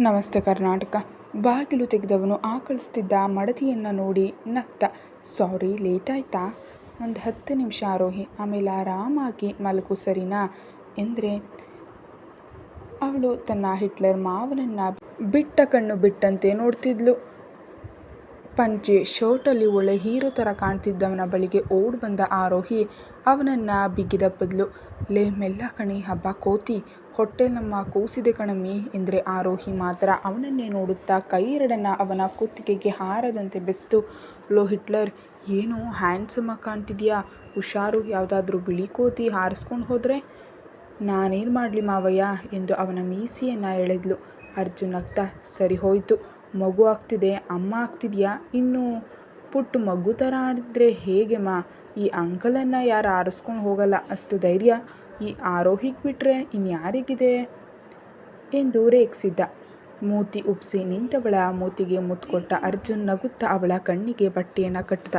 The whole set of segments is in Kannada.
ನಮಸ್ತೆ ಕರ್ನಾಟಕ. ಬಾಗಿಲು ತೆಗೆದವನು ಆಕಳಿಸ್ತಿದ್ದ ಮಡದಿಯನ್ನು ನೋಡಿ ನಗ್ತ ಸಾರಿ, ಲೇಟ್ ಆಯ್ತಾ? ಒಂದು ಹತ್ತು ನಿಮಿಷ ಆರೋಹಿ. ಆಮೇಲೆ ಆರಾಮಾಗಿ ಮಲಗು, ಸರಿನಾ? ಎಂದರೆ? ಅವಳು ತನ್ನ ಹಿಟ್ಲರ್ ಮಾವನನ್ನು ಬಿಟ್ಟ ಕಣ್ಣು ಬಿಟ್ಟಂತೆ ನೋಡ್ತಿದ್ಲು. ಪಂಚೆ ಶರ್ಟಲ್ಲಿ ಒಳ್ಳೆ ಹೀರೋ ಥರ ಕಾಣ್ತಿದ್ದವನ ಬಳಿಗೆ ಓಡಿ ಬಂದ ಆರೋಹಿ ಅವನನ್ನು ಬಿಗಿದಪ್ಪದ್ಲು ಲೇ, ಮೆಲ್ಲ ಕಣಿ, ಹಬ್ಬ ಕೋತಿ. ಹೊಟ್ಟೆ ನಮ್ಮ ಕೂಸಿದೆ ಕಣಮ್ಮಿ ಎಂದರೆ ಆರೋಹಿ ಮಾತ್ರ. ಅವನನ್ನೇ ನೋಡುತ್ತಾ ಕೈ ಎರಡನ್ನ ಅವನ ಕುತ್ತಿಗೆಗೆ ಹಾರದಂತೆ ಬೆಸ್ತು. ಲೋ ಹಿಟ್ಲರ್, ಏನು ಹ್ಯಾಂಡ್ಸಮ್ ಕಾಣ್ತಿದ್ಯಾ? ಹುಷಾರು ಯಾವುದಾದ್ರೂ ಬಿಳಿ ಕೋತಿ ಹಾರಿಸ್ಕೊಂಡು ಹೋದರೆ? ನಾನೇನು ಮಾಡಲಿ ಮಾವಯ್ಯ? ಎಂದು ಅವನ ಮೀಸಿಯನ್ನು ಎಳೆದ್ಲು. ಅರ್ಜುನ್ ಅಕ್ತ ಸರಿ ಹೋಯಿತು. ಮಗು ಆಗ್ತಿದೆ, ಅಮ್ಮ ಆಗ್ತಿದೆಯಾ? ಇನ್ನು ಪುಟ್ಟು ಮಗು ಥರ ಆಡಿದ್ರೆ ಹೇಗೆ ಮಾ? ಈ ಅಂಕಲನ್ನು ಯಾರು ಆರಿಸ್ಕೊಂಡು ಹೋಗಲ್ಲ. ಅಷ್ಟು ಧೈರ್ಯ. ಈ ಆರೋಹಿಗೆ ಬಿಟ್ಟರೆ ಇನ್ಯಾರಿಗಿದೆ? ಎಂದು ರೇಗಿಸಿದ್ದ. ಮೂತಿ ಉಪ್ಸಿ ನಿಂತವಳ ಮೂತಿಗೆ ಮುತ್ಕೊಟ್ಟ ಅರ್ಜುನ್ ನಗುತ್ತಾ ಅವಳ ಕಣ್ಣಿಗೆ ಬಟ್ಟೆಯನ್ನು ಕಟ್ಟಿದ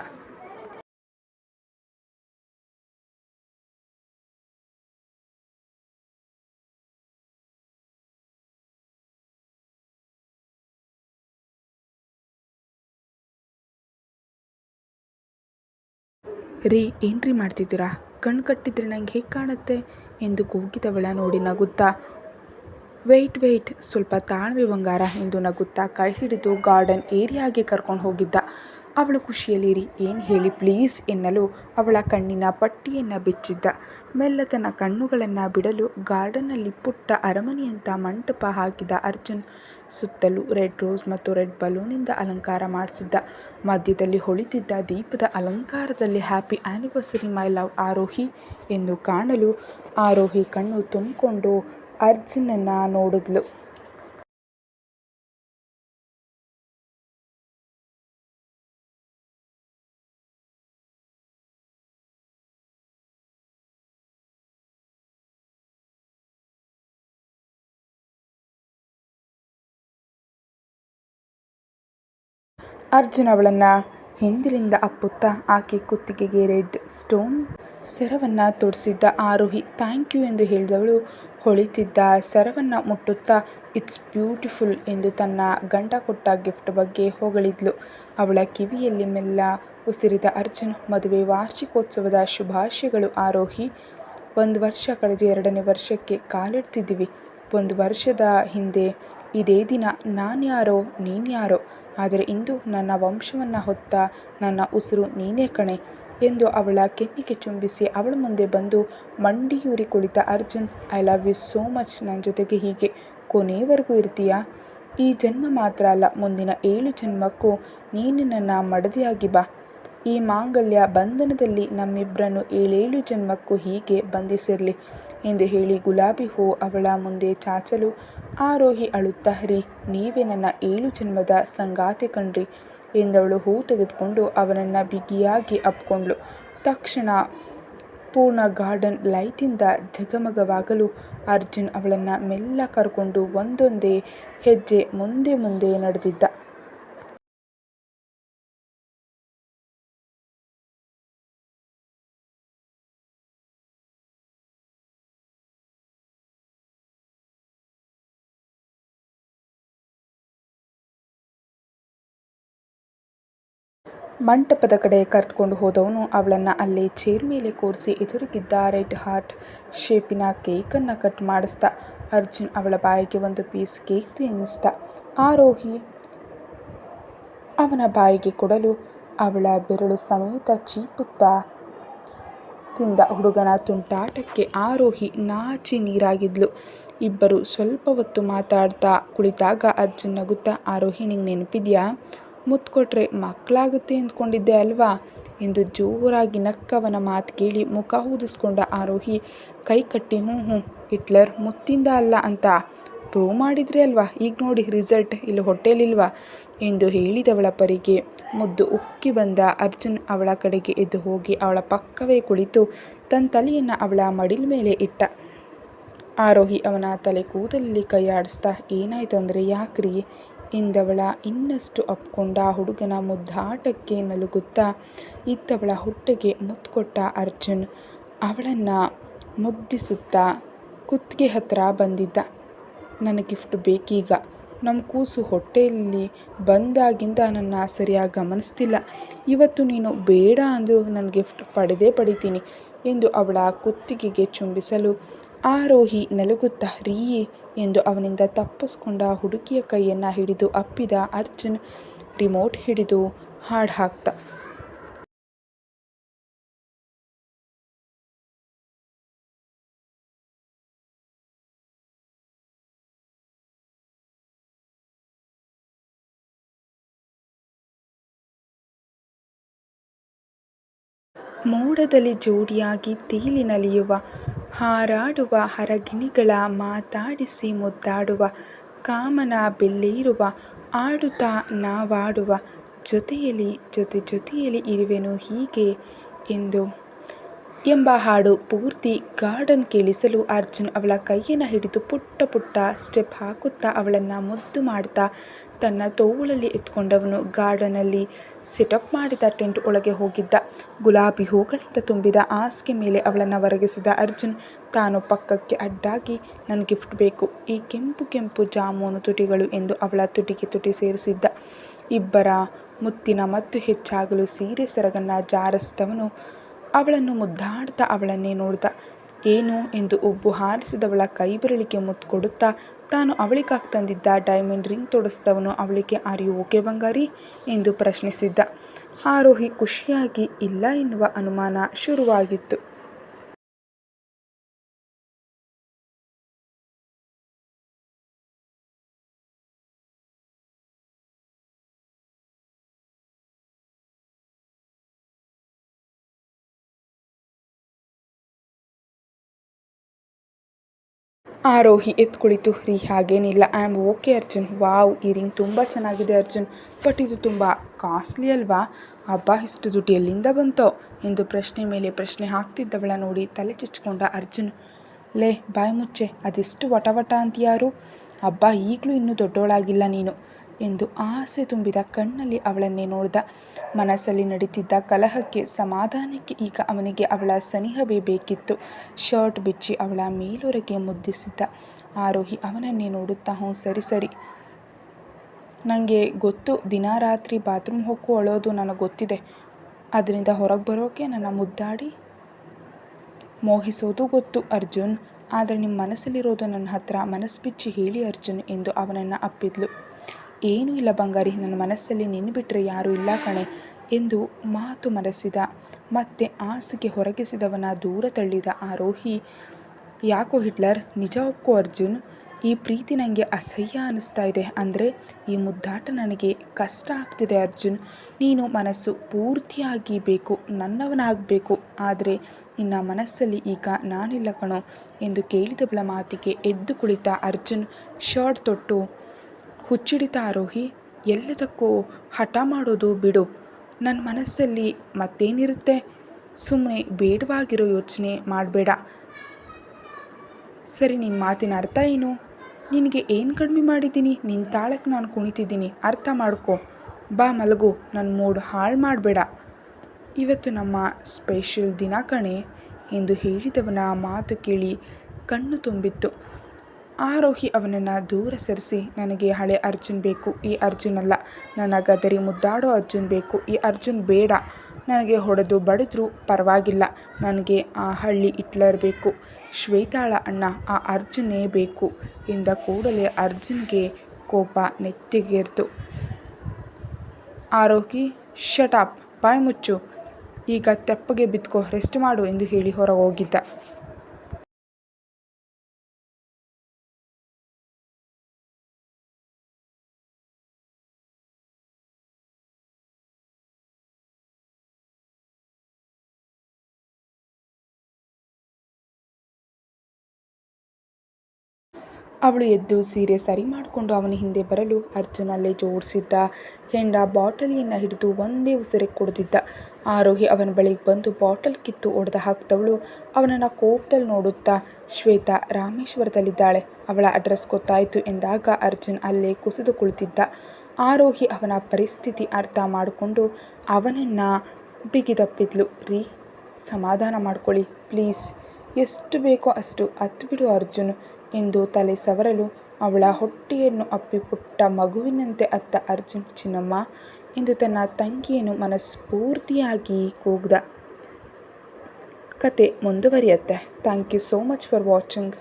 ರೀ, ಏನ್ರಿ ಮಾಡ್ತಿದ್ದೀರಾ? ಕಣ್ಣು ಕಟ್ಟಿದ್ರೆ ನಂಗೆ ಹೇಗೆ ಕಾಣುತ್ತೆ ಎಂದು ಕೂಗಿದವಳ ನೋಡಿ ನಗುತ್ತಾ. ವೆಯ್ಟ್ ವೆಯ್ಟ್, ಸ್ವಲ್ಪ ತಾಳ್ಮೆ ಬಂಗಾರ ಎಂದು ನಗುತ್ತಾ ಕೈ ಹಿಡಿದು ಗಾರ್ಡನ್ ಏರಿಯಾಗೆ ಕರ್ಕೊಂಡು ಹೋಗಿದ್ದ. ಅವಳು ಖುಷಿಯಲ್ಲಿರಿ, ಏನು ಹೇಳಿ ಪ್ಲೀಸ್ ಎನ್ನಲು ಅವಳ ಕಣ್ಣಿನ ಪಟ್ಟಿಯನ್ನು ಬಿಚ್ಚಿದ್ದ. ಮೆಲ್ಲ ತನ್ನ ಕಣ್ಣುಗಳನ್ನು ಬಿಡಲು ಗಾರ್ಡನ್ನಲ್ಲಿ ಪುಟ್ಟ ಅರಮನೆಯಂಥ ಮಂಟಪ ಹಾಕಿದ ಅರ್ಜುನ್. ಸುತ್ತಲೂ ರೆಡ್ ರೋಸ್ ಮತ್ತು ರೆಡ್ ಬಲೂನಿಂದ ಅಲಂಕಾರ ಮಾಡಿಸಿದ್ದ. ಮಧ್ಯದಲ್ಲಿ ಹೊಳಿತಿದ್ದ ದೀಪದ ಅಲಂಕಾರದಲ್ಲಿ happy anniversary my love Aarohi ಎಂದು ಕಾಣಲು ಆರೋಹಿ ಕಣ್ಣು ತುಂಬಿಕೊಂಡು ಅರ್ಜುನನ್ನು ನೋಡಿದ್ಲು. ಅರ್ಜುನ್ ಅವಳನ್ನು ಹಿಂದಿನಿಂದ ಅಪ್ಪುತ್ತಾ ಆಕೆ ಕುತ್ತಿಗೆಗೆ ರೆಡ್ ಸ್ಟೋನ್ ಸರವನ್ನು ತೊಡಿಸಿದ್ದ ಆರೋಹಿ ಥ್ಯಾಂಕ್ ಯು ಎಂದು ಹೇಳಿದವಳು. ಹೊಳಿತಿದ್ದ ಸರವನ್ನು ಮುಟ್ಟುತ್ತಾ, ಇಟ್ಸ್ ಬ್ಯೂಟಿಫುಲ್ ಎಂದು ತನ್ನ ಗಂಡ ಕೊಟ್ಟ ಗಿಫ್ಟ್ ಬಗ್ಗೆ ಹೊಗಳಿದ್ಲು. ಅವಳ ಕಿವಿಯಲ್ಲಿ ಮೆಲ್ಲ ಉಸಿರಿದ ಅರ್ಜುನ್ ಮದುವೆ ವಾರ್ಷಿಕೋತ್ಸವದ ಶುಭಾಶಯಗಳು ಆರೋಹಿ. ಒಂದು ವರ್ಷ ಕಳೆದು ಎರಡನೇ ವರ್ಷಕ್ಕೆ ಕಾಲಿಡ್ತಿದ್ದೀವಿ. ಒಂದು ವರ್ಷದ ಹಿಂದೆ ಇದೇ ದಿನ ನಾನ್ಯಾರೋ, ನೀನ್ಯಾರೋ ಆದರೆ ಇಂದು ನನ್ನ ವಂಶವನ್ನು ಹೊತ್ತ ನನ್ನ ಉಸಿರು ನೀನೇ ಕಣೆ ಎಂದು ಅವಳ ಕೆನ್ನಿಗೆ ಚುಂಬಿಸಿ ಅವಳ ಮುಂದೆ ಬಂದು ಮಂಡಿಯೂರಿ ಕುಳಿತ Arjun I love you so much ನನ್ನ ಜೊತೆಗೆ ಹೀಗೆ ಕೊನೆಯವರೆಗೂ ಇರ್ತೀಯಾ? ಈ ಜನ್ಮ ಮಾತ್ರ ಅಲ್ಲ, ಮುಂದಿನ ಏಳು ಜನ್ಮಕ್ಕೂ ನೀನು ನನ್ನ ಮಡದಿಯಾಗಿ ಬಾ. ಈ ಮಾಂಗಲ್ಯ ಬಂಧನದಲ್ಲಿ ನಮ್ಮಿಬ್ಬರನ್ನು ಏಳೇಳು ಜನ್ಮಕ್ಕೂ ಹೀಗೆ ಬಂಧಿಸಿರಲಿ. ಎಂದು ಹೇಳಿ ಗುಲಾಬಿ ಹೂ ಅವಳ ಮುಂದೆ ಚಾಚಲು, ಆರೋಹಿ ಅಳುತ್ತ ರೀ ನೀವೇ ನನ್ನ ಏಳು ಜನ್ಮದ ಸಂಗಾತಿ ಕಣ್ರಿ ಎಂದವಳು ಹೂ ತೆಗೆದುಕೊಂಡು ಅವನನ್ನು ಬಿಗಿಯಾಗಿ ಅಪ್ಕೊಂಡ್ಳು. ತಕ್ಷಣ ಪೂರ್ಣ ಗಾರ್ಡನ್ ಲೈಟಿಂದ ಝಗಮಗವಾಗಲು ಅರ್ಜುನ್ ಅವಳನ್ನು ಮೆಲ್ಲ ಕರ್ಕೊಂಡು ಒಂದೊಂದೇ ಹೆಜ್ಜೆ ಮುಂದೆ ಮುಂದೆ ನಡೆದಿದ್ದ. ಮಂಟಪದ ಕಡೆ ಕರೆದುಕೊಂಡು ಹೋದವನು ಅವಳನ್ನು ಅಲ್ಲೇ ಚೇರ್ ಮೇಲೆ ಕೂರಿಸಿ ಎದುರಿಗಿದ್ದ ರೆಡ್ ಹಾರ್ಟ್ ಶೇಪಿನ ಕೇಕನ್ನು ಕಟ್ ಮಾಡಿಸ್ದ. ಅರ್ಜುನ್ ಅವಳ ಬಾಯಿಗೆ ಒಂದು ಪೀಸ್ ಕೇಕ್ ತಿನ್ನಿಸ್ದ. ಆರೋಹಿ ಅವನ ಬಾಯಿಗೆ ಕೊಡಲು ಅವಳ ಬೆರಳು ಸಮೇತ ಚೀಪುತ್ತಾ ತಿಂದ. ಹುಡುಗನ ತುಂಟಾಟಕ್ಕೆ ಆರೋಹಿ ನಾಚಿ ನೀರಾಗಿದ್ಲು. ಇಬ್ಬರು ಸ್ವಲ್ಪ ಹೊತ್ತು ಮಾತಾಡ್ತಾ ಕುಳಿತಾಗ ಅರ್ಜುನ್ ನಗುತ್ತಾ, ಆರೋಹಿ, ನಿಂಗೆ ನೆನಪಿದ್ಯಾ? ಮುತ್ತು ಕೊಟ್ಟರೆ ಮಕ್ಕಳಾಗುತ್ತೆ ಅಂದ್ಕೊಂಡಿದ್ದೆ ಅಲ್ವಾ? ಎಂದು ಜೋರಾಗಿ ನಕ್ಕವನ ಮಾತು ಕೇಳಿ ಮುಖ ಊದಿಸ್ಕೊಂಡ ಆರೋಹಿ, ಕೈ ಕಟ್ಟಿ ಹ್ಞೂ ಹ್ಞೂ ಹಿಟ್ಲರ್ ಮುತ್ತಿಂದ ಅಲ್ಲ ಅಂತ. ಪ್ರೂವ್ ಮಾಡಿದ್ರಿ ಅಲ್ವಾ? ಈಗ ನೋಡಿ ರಿಸಲ್ಟ್, ಇಲ್ಲಿ ಹೊಟ್ಟೆಲಿಲ್ವಾ ಎಂದು ಹೇಳಿದವಳ ಪರಿಗೆ ಮುದ್ದು ಉಕ್ಕಿ ಬಂದ ಅರ್ಜುನ್ ಅವಳ ಕಡೆಗೆ ಎದ್ದು ಹೋಗಿ ಅವಳ ಪಕ್ಕವೇ ಕುಳಿತು ತನ್ನ ತಲೆಯನ್ನು ಅವಳ ಮಡಿಲ ಮೇಲೆ ಇಟ್ಟ. ಆರೋಹಿ ಅವನ ತಲೆ ಕೂದಲಲ್ಲಿ ಕೈ ಆಡಿಸ್ತಾ ಏನಾಯ್ತು ಅಂದರೆ ಯಾಕ್ರಿ? ಎಂದವಳ ಇನ್ನಷ್ಟು ಅಪ್ಕೊಂಡ ಹುಡುಗನ ಮುದ್ದಾಟಕ್ಕೆ ನಲುಗುತ್ತಾ ಇದ್ದವಳ ಹೊಟ್ಟೆಗೆ ಮುದ್ದು ಕೊಟ್ಟ ಅರ್ಜುನ್ ಅವಳನ್ನು ಮುದ್ದಿಸುತ್ತಾ ಕುತ್ತಿಗೆ ಹತ್ತಿರ ಬಂದಿದ್ದ. ನನಗೆ ಗಿಫ್ಟ್ ಬೇಕೀಗ. ನಮ್ಮ ಕೂಸು ಹೊಟ್ಟೆಯಲ್ಲಿ ಬಂದಾಗಿಂದ ನನ್ನ ಸರಿಯಾಗಿ ಗಮನಿಸ್ತಿಲ್ಲ. ಇವತ್ತು ನೀನು ಬೇಡ ಅಂದರೂ ನನ್ನ ಗಿಫ್ಟ್ ಪಡೆದೇ ಪಡಿತೀನಿ ಎಂದು ಅವಳ ಕುತ್ತಿಗೆಗೆ ಚುಂಬಿಸಲು ಆರೋಹಿ ನಲುಗುತ್ತಾ, ರೀ ಎಂದು ಅವನಿಂದ ತಪ್ಪಿಸ್ಕೊಂಡ ಹುಡುಗಿಯ ಕೈಯನ್ನು ಹಿಡಿದು ಅಪ್ಪಿದ ಅರ್ಜುನ್ ರಿಮೋಟ್ ಹಿಡಿದು ಹಾಡು ಹಾಕ್ತ. ಮೋಡದಲ್ಲಿ ಜೋಡಿಯಾಗಿ ತೇಲಿ ನಲಿಯುವ ಹಾರಾಡುವ ಹರಗಿಣಿಗಳ ಮಾತಾಡಿಸಿ ಮುದ್ದಾಡುವ, ಕಾಮನ ಬೆಲ್ಲೇರುವ ಆಡುತ್ತಾ ನಾವಾಡುವ, ಜೊತೆಯಲ್ಲಿ ಜೊತೆ ಜೊತೆಯಲ್ಲಿ ಇರುವೆನು ಹೀಗೆ ಎಂದು ಎಂಬ ಹಾಡು ಪೂರ್ತಿ ಗಾರ್ಡನ್ ಕೇಳಿಸಲು ಅರ್ಜುನ್ ಅವಳ ಕೈಯನ್ನು ಹಿಡಿದು ಪುಟ್ಟ ಪುಟ್ಟ ಸ್ಟೆಪ್ ಹಾಕುತ್ತಾ ಅವಳನ್ನು ಮುದ್ದು ಮಾಡ್ತಾ ತನ್ನ ತೋಳಲ್ಲಿ ಎತ್ಕೊಂಡವನು ಗಾರ್ಡನಲ್ಲಿ ಸೆಟಪ್ ಮಾಡಿದ ಟೆಂಟ್ ಒಳಗೆ ಹೋಗಿದ್ದ. ಗುಲಾಬಿ ಹೂಗಳಿಂದ ತುಂಬಿದ ಆಸ್ಕೆ ಮೇಲೆ ಅವಳನ್ನು ಒರಗಿಸಿದ ಅರ್ಜುನ್, ತಾನು ಪಕ್ಕಕ್ಕೆ ಅಡ್ಡಾಗಿ ನನ್ನ ಗಿಫ್ಟ್ ಬೇಕು. ಈ ಕೆಂಪು ಕೆಂಪು ಜಾಮೂನು ತುಟಿಗಳು ಎಂದು ಅವಳ ತುಟಿಗೆ ತುಟಿ ಸೇರಿಸಿದ್ದ. ಇಬ್ಬರ ಮುತ್ತಿನ ಮತ್ತು ಹೆಚ್ಚಾಗಲು ಸೀರೆ ಸೆರಗನ್ನು ಜಾರಿಸಿದವನು ಅವಳನ್ನು ಮುದ್ದಾಡ್ತಾ ಅವಳನ್ನೇ ನೋಡ್ದ. ಏನು ಎಂದು ಉಬ್ಬು ಹಾರಿಸಿದವಳ ಕೈಬೆರಳಿಗೆ ಮುತ್ತು ಕೊಡುತ್ತಾ ತಾನು ಅವಳಿಗಾಗಿ ತಂದಿದ್ದ ಡೈಮಂಡ್ ರಿಂಗ್ ತೊಡಿಸಿದವನು ಅವಳಿಗೆ ಆರ್ ಯು ಓಕೆ ಬಂಗಾರಿ ಎಂದು ಪ್ರಶ್ನಿಸಿದ್ದ. ಆರೋಹಿ, ಖುಷಿಯಾಗಿ ಇಲ್ಲ ಎನ್ನುವ ಅನುಮಾನ ಶುರುವಾಗಿತ್ತು. ಆರೋಹಿ ಎದ್ದು ಕುಳಿತು ರೀ, ಹಾಗೇನಿಲ್ಲ. I am okay Arjun. Wow ಈ ರಿಂಗ್ ತುಂಬ ಚೆನ್ನಾಗಿದೆ, ಅರ್ಜುನ್. ಬಟ್ ಇದು ತುಂಬ ಕಾಸ್ಟ್ಲಿ ಅಲ್ವಾ? ಅಬ್ಬಾ, ಇಷ್ಟು ದುಡ್ಡು ಎಲ್ಲಿಂದ ಬಂತೋ? ಎಂದು ಪ್ರಶ್ನೆ ಮೇಲೆ ಪ್ರಶ್ನೆ ಹಾಕ್ತಿದ್ದವಳ ನೋಡಿ ತಲೆ ಚಿಚ್ಕೊಂಡ ಅರ್ಜುನ್. ಲೇ, ಬಾಯ್ ಮುಚ್ಚೆ. ಅದೆಷ್ಟು ವಟ ವಟ ಅಂತೀಯಾರು ಅಬ್ಬಾ, ಈಗಲೂ ಇನ್ನೂ ದೊಡ್ಡವಳಾಗಿಲ್ಲ ನೀನು. ಎಂದು ಆಸೆ ತುಂಬಿದ ಕಣ್ಣಲ್ಲಿ ಅವಳನ್ನೇ ನೋಡಿದ. ಮನಸ್ಸಲ್ಲಿ ನಡೀತಿದ್ದ ಕಲಹಕ್ಕೆ ಸಮಾಧಾನಕ್ಕೆ ಈಗ ಅವನಿಗೆ ಅವಳ ಸನಿಹವೇ ಬೇಕಿತ್ತು. ಶರ್ಟ್ ಬಿಚ್ಚಿ ಅವಳ ಮೇಲೊರೆಗೆ ಮುದ್ದಿಸಿದ್ದ. ಆರೋಹಿ ಅವನನ್ನೇ ನೋಡುತ್ತಾ, ಹ್ಞೂ ಸರಿ ಸರಿ. ನನಗೆ ಗೊತ್ತು, ದಿನ ರಾತ್ರಿ ಬಾತ್ರೂಮ್ ಹೊಕ್ಕು ಅಳೋದು ನನಗೆ ಗೊತ್ತಿದೆ. ಅದರಿಂದ ಹೊರಗೆ ಬರೋಕೆ ನನ್ನ ಮುದ್ದಾಡಿ ಮೋಹಿಸೋದು ಗೊತ್ತು ಅರ್ಜುನ್. ಆದರೆ ನಿಮ್ಮ ಮನಸ್ಸಲ್ಲಿರೋದು ನನ್ನ ಹತ್ರ ಮನಸ್ಸು ಬಿಚ್ಚಿ ಹೇಳಿ ಅರ್ಜುನ್ ಎಂದು ಅವನನ್ನು ಅಪ್ಪಿದ್ಲು. ಏನೂ ಇಲ್ಲ ಬಂಗಾರಿ, ನನ್ನ ಮನಸ್ಸಲ್ಲಿ ನಿನ್ನ ಬಿಟ್ಟರೆ ಯಾರೂ ಇಲ್ಲ ಕಣೆ ಎಂದು ಮಾತು ಮರೆಸಿದ. ಮತ್ತೆ ಆಸೆಗೆ ಹೊರಗಿಸಿದವನ ದೂರ ತಳ್ಳಿದ ಆರೋಹಿ, ಯಾಕೋ ಹಿಟ್ಲರ್, ನಿಜ ಒಪ್ಕೋ ಅರ್ಜುನ್, ಈ ಪ್ರೀತಿ ನನಗೆ ಅಸಹ್ಯ ಅನ್ನಿಸ್ತಾ ಇದೆ ಅಂದರೆ ಈ ಮುದ್ದಾಟ ನನಗೆ ಕಷ್ಟ ಆಗ್ತಿದೆ ಅರ್ಜುನ್. ನೀನು ಮನಸ್ಸು ಪೂರ್ತಿಯಾಗಿ ಬೇಕು, ನನ್ನವನಾಗಬೇಕು, ಆದರೆ ನಿನ್ನ ಮನಸ್ಸಲ್ಲಿ ಈಗ ನಾನಿಲ್ಲ ಕಣೋ ಎಂದು ಕೇಳಿದವಳ ಮಾತಿಗೆ ಎದ್ದು ಕುಳಿತ ಅರ್ಜುನ್, ಶರ್ಟ್ ತೊಟ್ಟು ಹುಚ್ಚಿಡಿತ ಆರೋಹಿ, ಎಲ್ಲದಕ್ಕೂ ಹಠ ಮಾಡೋದು ಬಿಡು. ನನ್ನ ಮನಸ್ಸಲ್ಲಿ ಮತ್ತೇನಿರುತ್ತೆ? ಸುಮ್ಮನೆ ಬೇಡವಾಗಿರೋ ಯೋಚನೆ ಮಾಡಬೇಡ. ಸರಿ ನಿನ್ನ ಮಾತಿನ ಅರ್ಥ ಏನು? ನಿನಗೆ ಏನು ಕಡಿಮೆ ಮಾಡಿದ್ದೀನಿ? ನಿನ್ನ ತಾಳಕ್ಕೆ ನಾನು ಕುಣಿತಿದ್ದೀನಿ. ಅರ್ಥ ಮಾಡ್ಕೊ. ಬಾ ಮಲಗು. ನನ್ನ ಮೂಡ್ ಹಾಳು ಮಾಡಬೇಡ. ಇವತ್ತು ನಮ್ಮ ಸ್ಪೆಷಲ್ ದಿನ ಕಣೆ ಎಂದು ಹೇಳಿದವನ ಮಾತು ಕೇಳಿ ಕಣ್ಣು ತುಂಬಿತ್ತು. ಆರೋಹಿ ಅವನನ್ನು ದೂರ ಸರಿಸಿ ನನಗೆ ಹಳೆ ಅರ್ಜುನ್ ಬೇಕು. ಈ ಅರ್ಜುನ್ ಅಲ್ಲ. ನನ್ನ ಗದರಿ ಮುದ್ದಾಡೋ ಅರ್ಜುನ್ ಬೇಕು. ಈ ಅರ್ಜುನ್ ಬೇಡ. ನನಗೆ ಹೊಡೆದು ಬಡಿದ್ರೂ ಪರವಾಗಿಲ್ಲ. ನನಗೆ ಆ ಹಳ್ಳಿ ಹಿಟ್ಲರ್ ಬೇಕು. ಶ್ವೇತಾಳ ಅಣ್ಣ, ಆ ಅರ್ಜುನೇ ಬೇಕು ಎಂದ ಕೂಡಲೇ ಅರ್ಜುನ್ಗೆ ಕೋಪ ನೆತ್ತಿಗೇರ್ತು. ಆರೋಹಿ ಶಟಾಪ್ ಬಾಯ್ ಮುಚ್ಚು. ಈಗ ತೆಪ್ಪಗೆ ಬಿತ್ಕೋ ರೆಸ್ಟ್ ಮಾಡು ಎಂದು ಹೇಳಿ ಹೊರಗೆ ಹೋಗಿದ್ದ ಅವಳು ಎದ್ದು ಸೀರೆ ಸರಿ ಮಾಡಿಕೊಂಡು ಅವನ ಹಿಂದೆ ಬರಲು ಅರ್ಜುನ್ ಅಲ್ಲೇ ಜೋಡಿಸಿದ್ದ ಹೆಂಡ ಬಾಟಲಿಯನ್ನು ಹಿಡಿದು ಒಂದೇ ಉಸಿರೆ ಕುಡಿದಿದ್ದ ಆರೋಹಿ ಅವನ ಬಳಿಗೆ ಬಂದು ಬಾಟಲ್ ಕಿತ್ತು ಒಡೆದ ಹಾಕ್ತವಳು. ಅವನನ್ನು ಕೋಪದಲ್ಲಿ ನೋಡುತ್ತಾ ಶ್ವೇತಾ ರಾಮೇಶ್ವರದಲ್ಲಿದ್ದಾಳೆ. ಅವಳ ಅಡ್ರೆಸ್ ಗೊತ್ತಾಯಿತು ಎಂದಾಗ ಅರ್ಜುನ್ ಅಲ್ಲೇ ಕುಸಿದು ಕುಳಿತಿದ್ದ ಆರೋಹಿ ಅವನ ಪರಿಸ್ಥಿತಿ ಅರ್ಥ ಮಾಡಿಕೊಂಡು ಅವನನ್ನು ಬಿಗಿದಪ್ಪಿದ್ಲು ರೀ, ಸಮಾಧಾನ ಮಾಡ್ಕೊಳ್ಳಿ, ಪ್ಲೀಸ್. ಎಷ್ಟು ಬೇಕೋ ಅಷ್ಟು ಹತ್ತು ಬಿಡು ಅರ್ಜುನ್. ಎಂದು ತಲೆ ಸವರಲು ಅವಳ ಹೊಟ್ಟೆಯನ್ನು ಅಪ್ಪಿ ಪುಟ್ಟ ಮಗುವಿನಂತೆ ಅತ್ತ ಅರ್ಜುನ್, ಚಿನ್ನಮ್ಮ ಎಂದು ತನ್ನ ತಂಗಿಯನ್ನು ಮನಸ್ಫೂರ್ತಿಯಾಗಿ ಕೂಗ್ದ. ಕತೆ ಮುಂದುವರಿಯತ್ತೆ. Thank you so much for watching